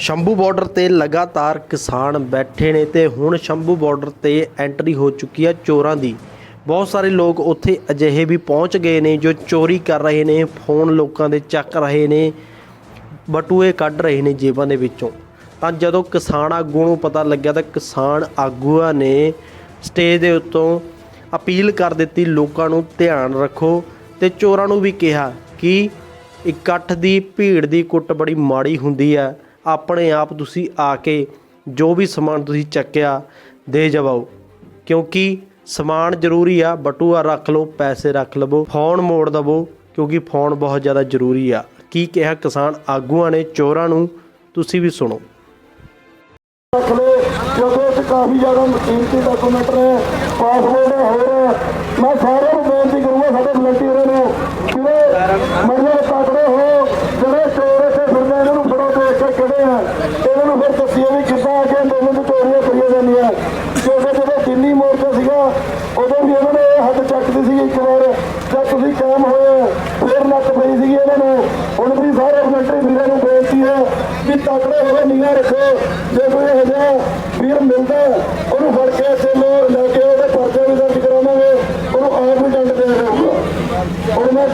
Shambhu border ਤੇ ਲਗਾਤਾਰ ਕਿਸਾਨ ਬੈਠੇ ਨੇ ਤੇ ਹੁਣ ਸ਼ੰਭੂ ਬਾਰਡਰ ਤੇ ਐਂਟਰੀ ਹੋ ਚੁੱਕੀ ਹੈ ਚੋਰਾਂ ਦੀ। ਬਹੁਤ ਸਾਰੇ ਲੋਕ ਉੱਥੇ ਅਜਿਹੇ ਵੀ ਪਹੁੰਚ ਗਏ ਨੇ ਜੋ ਚੋਰੀ ਕਰ ਰਹੇ ਨੇ, ਫੋਨ ਲੋਕਾਂ ਦੇ ਚੱਕ ਰਹੇ ਨੇ, ਬਟੂਏ ਕੱਢ ਰਹੇ ਨੇ ਜੇਬਾਂ ਦੇ ਵਿੱਚੋਂ। ਤਾਂ ਜਦੋਂ ਕਿਸਾਨ ਆਗੂ ਨੂੰ ਪਤਾ ਲੱਗਿਆ ਤਾਂ ਕਿਸਾਨ ਆਗੂਆਂ ਨੇ ਸਟੇਜ ਦੇ ਉੱਤੋਂ ਅਪੀਲ ਕਰ ਦਿੱਤੀ, ਲੋਕਾਂ ਨੂੰ ਧਿਆਨ ਰੱਖੋ ਤੇ ਚੋਰਾਂ ਨੂੰ ਵੀ ਕਿਹਾ ਕਿ ਇਕੱਠ ਦੀ ਭੀੜ ਦੀ ਕੁੱਟ ਬੜੀ ਮਾੜੀ ਹੁੰਦੀ ਹੈ ਆਪਣੇ ਆਪ ਤੁਸੀਂ ਆ ਕੇ ਜੋ ਵੀ ਸਮਾਨ ਤੁਸੀਂ ਚੱਕਿਆ, ਦੇ ਜਾਵੋ ਕਿਉਂਕਿ ਸਮਾਨ ਜ਼ਰੂਰੀ ਆ, ਬਟੂਆ ਰੱਖ ਲਓ, ਪੈਸੇ ਰੱਖ ਲਵੋ, ਫੋਨ ਮੋੜ ਦਵੋ, ਕਿਉਂਕਿ ਫੋਨ ਬਹੁਤ ਜ਼ਿਆਦਾ ਜ਼ਰੂਰੀ ਆ। ਕੀ ਕਿਹਾ ਕਿਸਾਨ ਆਗੂਆਂ ਨੇ, ਚੋਰਾਂ ਨੂੰ, ਤੁਸੀਂ ਵੀ ਸੁਣੋ। ਰੱਖ ਲਏ ਕਿਉਂਕਿ ਇੱਥੇ ਕਾਫੀ ਜ਼ਿਆਦਾ ਕੀਮਤੀ ਡਾਕੂਮੈਂਟ ਨੇ ਪਾਸਪੋਰਟ ਹੋਰ ਮੈਂ ਸਾਰਿਆਂ ਲੀਡਰ ਕਿਹੜੇ ਆ। ਇਹਨਾਂ ਨੂੰ ਫਿਰ ਦੱਸਿਓ ਵੀ ਕਿੱਦਾਂ ਅੱਗੇ ਅੰਦੋਲਨ ਦੀ ਤੋਰੀਆਂ ਕਰੀਆਂ ਜਾਂਦੀਆਂ। ਕਿਉਂਕਿ ਜਦੋਂ ਦਿੱਲੀ ਮੋਰਚਾ ਸੀਗਾ, ਉਦੋਂ ਵੀ ਇਹਨਾਂ ਨੇ ਹੱਦ ਚੱਕਦੀ ਸੀ ਇੱਕ ਵਾਰ। ਜਦ ਤੁਸੀਂ ਕਾਇਮ ਹੋਏ ਫਿਰ ਲੱਤ ਪਈ ਸੀ ਇਹਨਾਂ ਨੂੰ। ਹੁਣ ਵੀ ਸਾਰੇ ਮਿਲਟਰੀ ਵੀਰਾਂ ਨੂੰ ਬੇਨਤੀ ਹੈ ਵੀ ਤਕੜੇ ਹੋਵੇ ਨਿਗਾਹ ਰੱਖੋ। ਜੇ ਕੋਈ ਇਹੋ ਜਿਹਾ ਵੀਰ ਮਿਲਦਾ, ਉਹਨੂੰ ਫੜ ਕੇ ਇੱਥੇ ਲੈ ਕੇ ਉਹਦੇ ਪਰਚੇ ਵੀ ਦਰਜ ਕਰਾਵਾਂਗੇ। ਉਹਨੂੰ ਆਪ ਵੀ ਡੰਡ ਦੇ ਦੇਊਗਾ ਹੁਣ ਮੈਂ